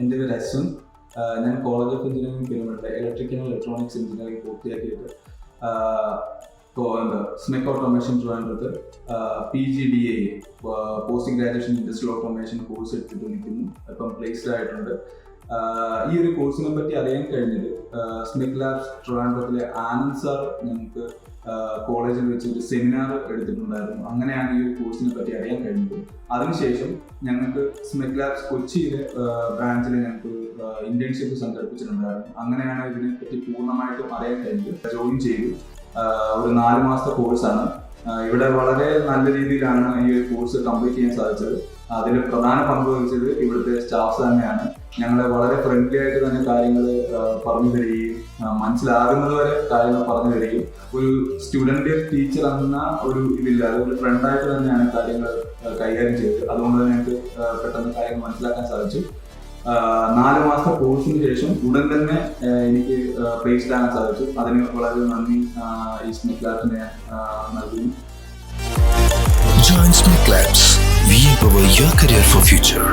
എന്റെ പേര് അശ്വൻ ഞാൻ കോളേജ് ഓഫ് എഞ്ചിനീയറിംഗ് പെരുമളിലെ ഇലക്ട്രിക്കൽ ഇലക്ട്രോണിക്സ് എഞ്ചിനീയറിംഗ് പൂർത്തിയാക്കിയിട്ട് എന്താ സ്മെക് ഓട്ടോമേഷൻ ട്രിവാൻഡ്രത്ത് P G D A post graduation industrial automation course എടുത്തിട്ട് നിൽക്കുന്നു. ഇപ്പം പ്ലേസ്ഡ് ആയിട്ടുണ്ട്. ഈ ഒരു കോഴ്സിനെ പറ്റി അറിയാൻ കഴിഞ്ഞത് സ്മിക് ലാബ്സ് ട്രിവാൻഡ്രത്തിലെ ആനന്ദ് സാർ ഞങ്ങൾക്ക് കോളേജിൽ വെച്ച് ഒരു സെമിനാർ എടുത്തിട്ടുണ്ടായിരുന്നു. അങ്ങനെയാണ് ഈ ഒരു കോഴ്സിനെ പറ്റി അറിയാൻ കഴിഞ്ഞത്. അതിനുശേഷം ഞങ്ങൾക്ക് സ്മിക് ലാബ്സ് കൊച്ചിയിലെ ബ്രാഞ്ചിൽ ഞങ്ങൾക്ക് ഇന്റേൺഷിപ്പ് സംഘടിപ്പിച്ചിട്ടുണ്ടായിരുന്നു. അങ്ങനെയാണ് ഇതിനെ പറ്റി പൂർണമായിട്ടും അറിയാൻ കഴിഞ്ഞത്. ജോയിൻ ചെയ്തു. ഒരു നാല് മാസത്തെ കോഴ്സാണ് ഇവിടെ വളരെ നല്ല രീതിയിലാണ് ഈ ഒരു കോഴ്സ് കംപ്ലീറ്റ് ചെയ്യാൻ സാധിച്ചത്. അതിൽ പ്രധാന പങ്ക് വഹിച്ചത് ഇവിടുത്തെ സ്റ്റാഫ് തന്നെയാണ്. ഞങ്ങളെ വളരെ ഫ്രണ്ട്ലി ആയിട്ട് തന്നെ കാര്യങ്ങൾ പറഞ്ഞു തരികയും മനസ്സിലാകുന്നത് വരെ കാര്യങ്ങൾ പറഞ്ഞു തരികയും ഒരു സ്റ്റുഡന്റ് ടീച്ചർ എന്ന ഒരു ഇതില്ല അതൊരു ഫ്രണ്ടായിട്ട് തന്നെയാണ് കാര്യങ്ങൾ കൈകാര്യം ചെയ്തത്. അതുകൊണ്ട് തന്നെ ഞങ്ങൾക്ക് പെട്ടെന്ന് കാര്യങ്ങൾ മനസ്സിലാക്കാൻ സാധിച്ചു. നാല് മാസത്തെ കോഴ്സിന് ശേഷം ഉടൻ തന്നെ എനിക്ക് പ്ലേസ്ഡ് ആകാൻ സാധിച്ചു അതിന് വളരെ നന്ദി ഈ സ്മിത്ത് ലാബിനെ നൽകുന്നു Join Smith Labs. We empower your career for future.